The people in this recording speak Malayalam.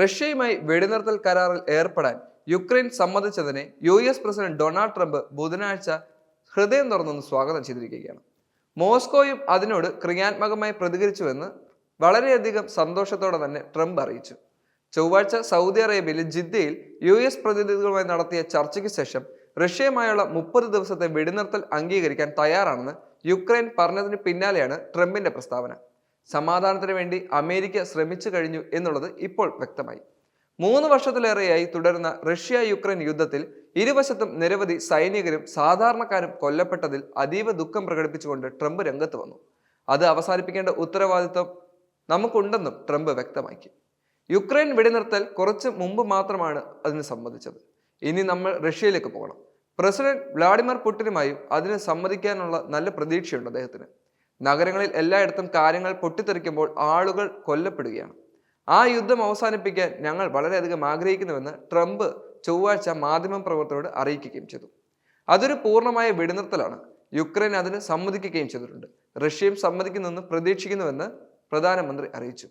റഷ്യയുമായി വെടിനിർത്തൽ കരാറിൽ ഏർപ്പെടാൻ Ukraine സമ്മതിച്ചതിനെ U S president Donald Trump ബുധനാഴ്ച ഹൃദയം തുറന്നൊന്ന് സ്വാഗതം ചെയ്തിരിക്കുകയാണ്. മോസ്കോയും അതിനോട് ക്രിയാത്മകമായി പ്രതികരിച്ചുവെന്ന് വളരെയധികം സന്തോഷത്തോടെ തന്നെ ട്രംപ് അറിയിച്ചു. ചൊവ്വാഴ്ച സൗദി അറേബ്യയിലെ ജിദ്ദയിൽ യു എസ് പ്രതിനിധികളുമായി നടത്തിയ ചർച്ചയ്ക്ക് ശേഷം റഷ്യയുമായുള്ള മുപ്പത് ദിവസത്തെ വെടിനിർത്തൽ അംഗീകരിക്കാൻ തയ്യാറാണെന്ന് യുക്രൈൻ പറഞ്ഞതിന് പിന്നാലെയാണ് ട്രംപിന്റെ പ്രസ്താവന. സമാധാനത്തിന് വേണ്ടി അമേരിക്ക ശ്രമിച്ചു കഴിഞ്ഞു എന്നുള്ളത് ഇപ്പോൾ വ്യക്തമായി. മൂന്ന് വർഷത്തിലേറെയായി തുടരുന്ന റഷ്യ യുക്രൈൻ യുദ്ധത്തിൽ ഇരുവശത്തും നിരവധി സൈനികരും സാധാരണക്കാരും കൊല്ലപ്പെട്ടതിൽ അതീവ ദുഃഖം പ്രകടിപ്പിച്ചുകൊണ്ട് ട്രംപ് രംഗത്ത് വന്നു. അത് അവസാനിപ്പിക്കേണ്ട ഉത്തരവാദിത്വം നമുക്കുണ്ടെന്നും ട്രംപ് വ്യക്തമാക്കി. യുക്രൈൻ വെടിനിർത്തൽ കുറച്ച് മുമ്പ് മാത്രമാണ് അതിന് സംബന്ധിച്ചത് ഇനി നമ്മൾ റഷ്യയിലേക്ക് പോകണം. പ്രസിഡന്റ് വ്ളാഡിമിർ പുടിനുമായും അതിന് സമ്മതിക്കാനുള്ള നല്ല പ്രതീക്ഷയുണ്ട് അദ്ദേഹത്തിന്. നഗരങ്ങളിൽ എല്ലായിടത്തും കാര്യങ്ങൾ പൊട്ടിത്തെറിക്കുമ്പോൾ ആളുകൾ കൊല്ലപ്പെടുകയാണ്. ആ യുദ്ധം അവസാനിപ്പിക്കാൻ ഞങ്ങൾ വളരെയധികം ആഗ്രഹിക്കുന്നുവെന്ന് ട്രംപ് ചൊവ്വാഴ്ച മാധ്യമ പ്രവർത്തകരോട് അറിയിക്കുകയും ചെയ്തു. അതൊരു പൂർണമായ വെടിനിർത്തലാണ്. യുക്രൈൻ അതിന് സമ്മതിക്കുകയും ചെയ്തിട്ടുണ്ട്. റഷ്യയും സമ്മതിക്കുന്നെന്ന് പ്രതീക്ഷിക്കുന്നുവെന്ന് പ്രധാനമന്ത്രി അറിയിച്ചു.